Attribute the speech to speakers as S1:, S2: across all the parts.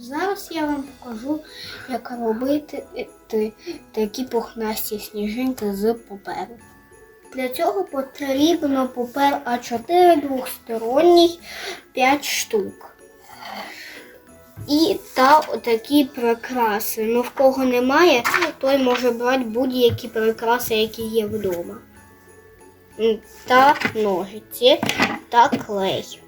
S1: Зараз я вам покажу, як робити ти- такі пухнасті сніжинки з паперу. Для цього потрібно папер А4 двохсторонній 5 штук. І та такі прикраси. Ну, в кого немає, той може брати будь-які прикраси, які є вдома. Та ножиці, та клей.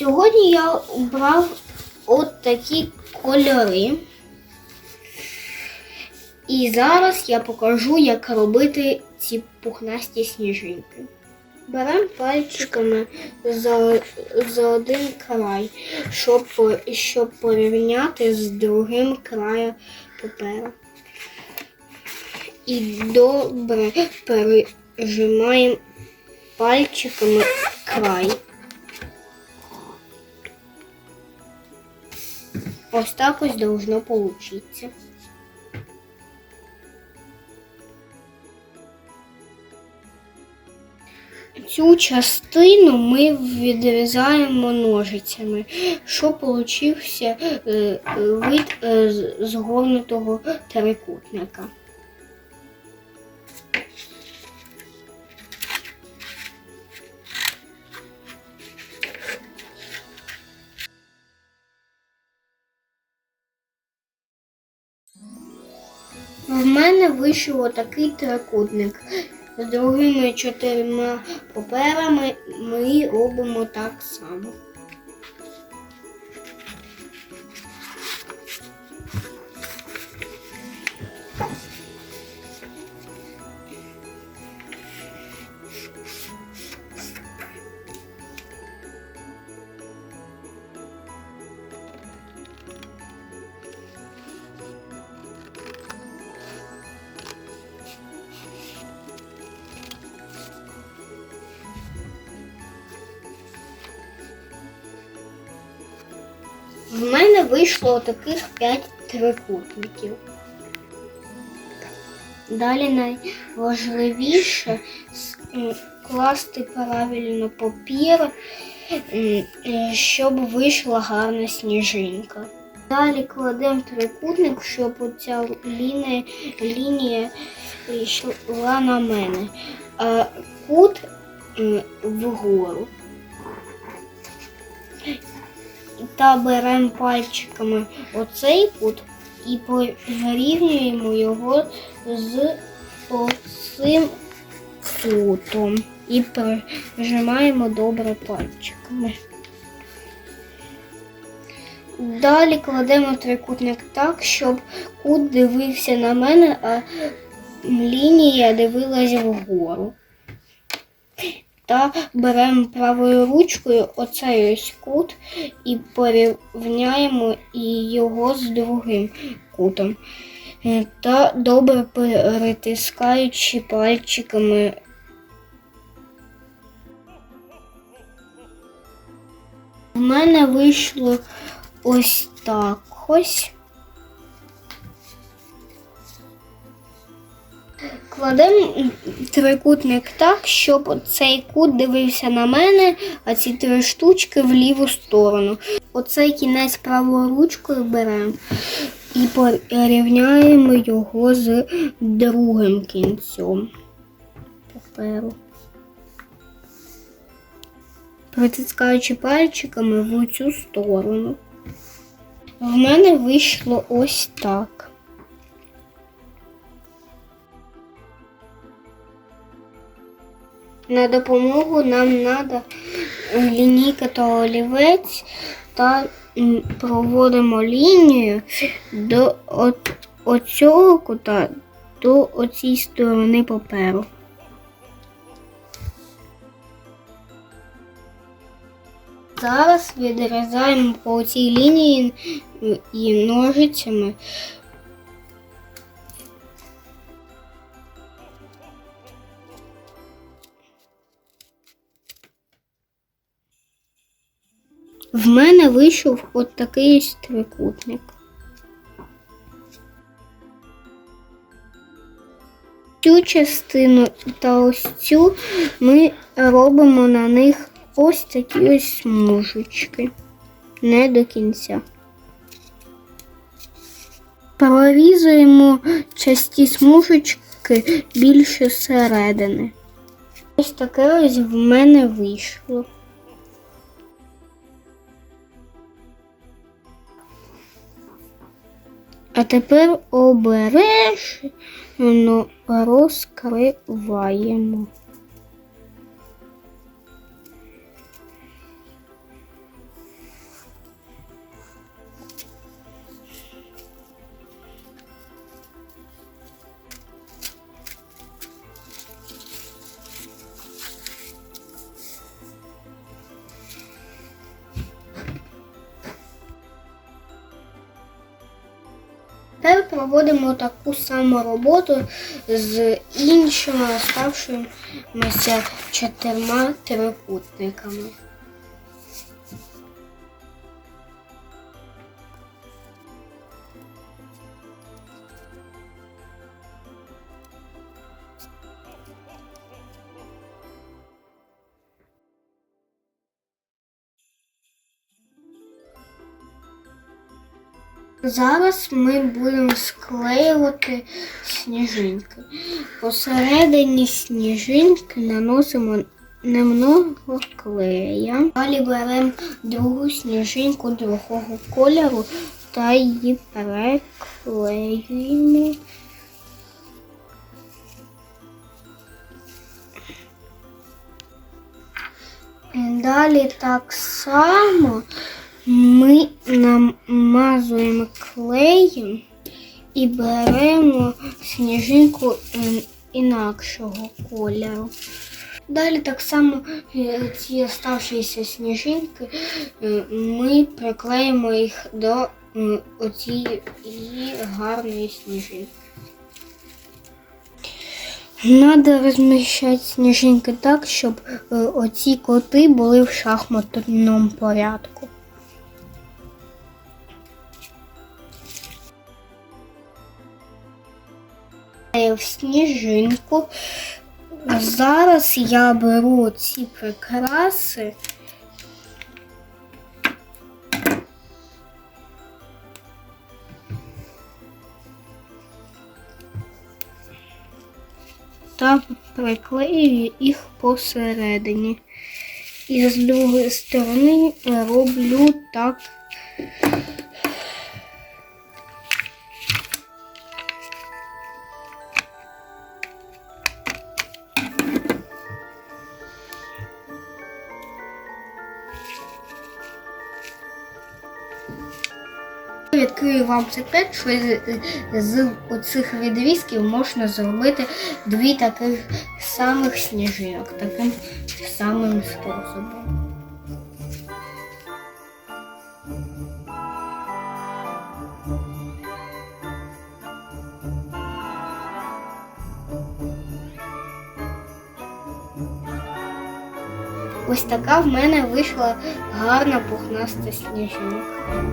S1: Сьогодні я обрав от такі кольори. І зараз я покажу, як робити ці пухнасті сніжинки. Беремо пальчиками за, за один край, щоб, щоб порівняти з другим краєм папера. І добре пережимаємо пальчиками край. Ось так ось должно получиться. Цю частину ми відрізаємо ножицями, що получився е, е, вид е, згорнутого трикутника. В мене вийшов отакий трикутник. З другими чотирма паперами ми робимо так само. В мене вийшло таких 5 трикутників. Далі найважливіше с- м, класти правильно папір, е, щоб вийшла гарна сніжинка. Далі кладемо трикутник, щоб оця лінія, лінія йшла на мене, а кут вгору. Та беремо пальчиками оцей кут і порівнюємо його з оцим кутом. І прижимаємо добре пальчиками. Далі кладемо трикутник так, щоб кут дивився на мене, а лінія дивилася вгору. Та беремо правою ручкою оцей ось кут і порівняємо його з другим кутом. Е, Та добре перетискаючи пальчиками. В мене вийшло ось так ось. Кладемо трикутник так, щоб цей кут дивився на мене, а ці три штучки в ліву сторону. Оцей кінець правою ручкою беремо і порівняємо його з другим кінцем паперу. Притискаючи пальчиками в цю сторону. В мене вийшло ось так. На допомогу нам треба лінійка та олівець та проводимо лінію до оцього кута до оцій сторони паперу. Зараз відрізаємо по цій лінії і ножицями В мене вийшов от такий трикутник. Цю частину та ось цю ми робимо на них ось такі ось смужечки. Не до кінця. Прорізуємо часті смужечки більше середини. Ось таке ось в мене вийшло. А тепер обережно розкриваємо. Тепер проводимо таку саму роботу з іншими оставшимися чотирма трикутниками. Зараз ми будемо склеювати сніжинки. Посередині сніжинки наносимо немного клея. Далі беремо другу сніжинку другого кольору та її переклеюємо. Далі так само ми намазуємо клеєм і беремо сніжинку інакшого кольору. Далі так само е, ці оставшіся сніжинки е, ми приклеїмо їх до оцієї гарної сніжинки. Надо розміщати сніжинки так, щоб е, оці коти були в шахматному порядку. Е, В сніжинку. Зараз я беру ці прикраси. Та приклеюю їх посередині. І з другої сторони роблю так. Відкрию вам секрет, що з, оцих відрізків можна зробити дві таких самих сніжинок таким самим способом. Ось така в мене вийшла гарна пухнаста сніжинка.